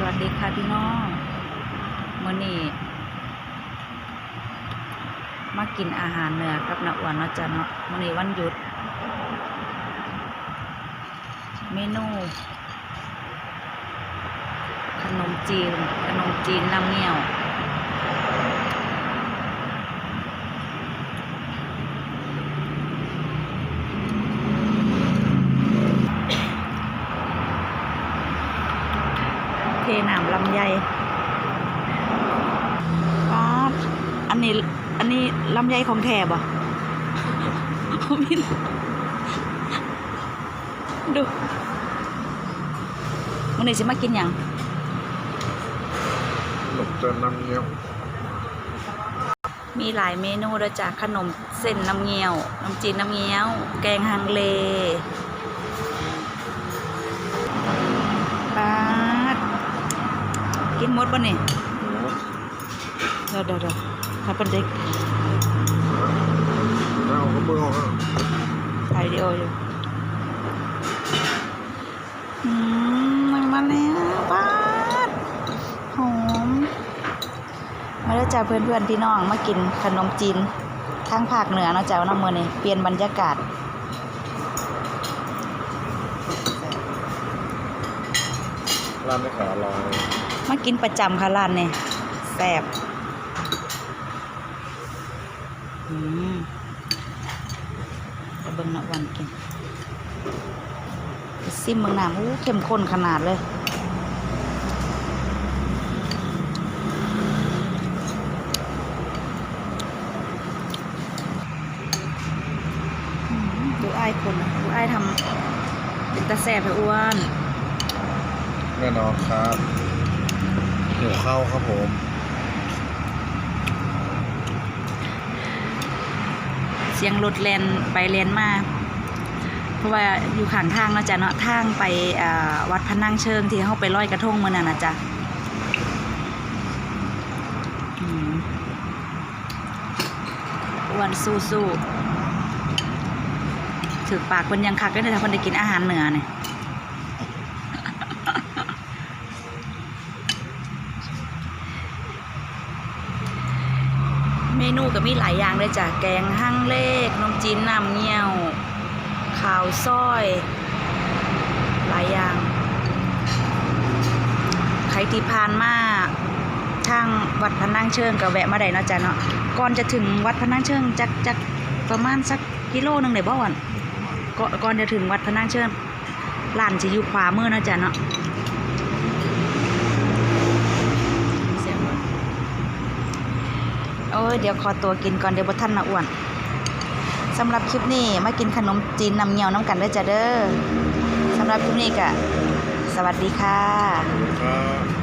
สวัสดีค่ะพี่น้องมื่อนี้มากินอาหารเหนือกับนาอ้วนเนาะจ๊ะเนาะมื่อนี้วันหยุด เมนู ขนมจีน ขนมจีนน้ำเงี้ยว ทน้ำลำไยป๊าดอันนี้ อันนี้ลำไยของแท้บ่มินดูมันนี้สิมากินหยังขนมจะน้ำเงี้ยว มีหลายเมนูเลยจากขนมเส้นน้ำเงี้ยว น้ำจีนน้ำเงี้ยว แกงฮังเล กินหมดป่ะนี่เดี๋ยวเดี๋ยวเดี๋ยวถ้าเป็นเด็กแล้วเอาก็มือออกอะถ่ายวิดีโออยู่อืมมันมาแล้วป๊าดหอมมาแล้วจ้าเพื่อนเพื่อนๆพี่น้องมากินขนมจีนทางภาคเหนือเนาะจ้าน้ำมือนี่เปลี่ยนบรรยากาศร้านนี้ขาลอย มากินประจำค่ะร้านนี่แซ่บอืมเบิ่งนะวันกินซิมเบิ่งน้ำอู้เข้มข้นขนาดเลยดูไอ้ายคนดูไอ้ายทำเป็นตาแซ่บไปอ้วนแน่นอนครับ หิวข้าครับผมเสียงรถแลนไปแลนมาเพราะว่าอยู่ข้างทางเนาะจ้ะเนาะทางไปวัดพนังเชิงที่เขาไปลอยกระทงเมื่อนั้นนะจ๊ะอ้วนสู้สู้ถือปากคนยังคักได้เลยถ้าคนได้กินอาหารเหนือเนี่ย นูก็มีหลายอย่างเลยจ้ะแกงฮั่งเลขนมจีนน้ำเงี้ยวข้าวซอย หลายอย่าง ใครที่ผ่านมาทางวัดพนังเชิงก็แวะมาได้นะจ้ะเนาะก่อนจะถึงวัดพนังเชิงจักจักประมาณสักกิโลหนึงได้บ่วันก่อนก่อนจะถึงวัดพนังเชิงร้านจะอยู่ขวามือนาะจ้ะเนาะเสียงรถ โอ้ยเดี๋ยวขอตัวกินก่อนเดี๋ยวบ่ทันนะอ้วนสำหรับคลิปนี้มากินขนมจีนน้ำเงี้ยวน้ำกันได้จ้ะเด้อสำหรับคลิปนี้ก็สวัสดีค่ะครับ